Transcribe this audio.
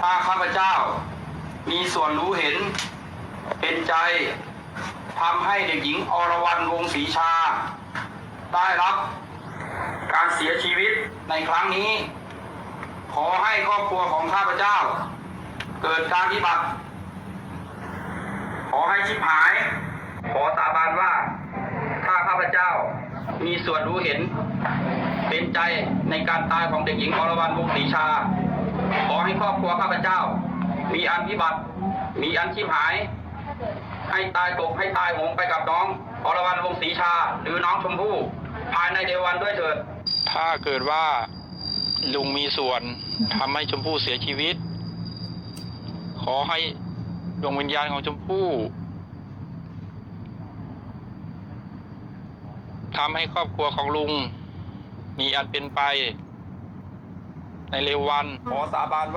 ถ้าข้าพเจ้า มีส่วนรู้เห็น เป็นใจทำให้เด็กหญิงอรวรรณวงศรีชา ได้รับการเสียชีวิตในครั้งนี้ ขอให้ครอบครัวของข้าพเจ้า เกิดการพิบัติ ขอให้ชิบหาย ขอสาบานว่าถ้าข้าพเจ้ามีส่วนรู้เห็น เป็นใจในการตายของเด็กหญิงอรวรรณวงศรีชา ขอให้ครอบครัวข้าพเจ้า มีอันพิบัติ มีอันชิบหาย ให้ตายตกให้ตายหงไปกับน้องอรวรรณวงศรีชา หรือน้องชมพู่ภายในเดวันด้วยเถิด ถ้าเกิดว่าลุงมีส่วนทำให้ชมพู่เสียชีวิต ขอให้ดวงวิญญาณของชมพู่ทำให้ครอบครัวของลุง มีอันเป็นไป ในเร็ววันขอสาบานว่า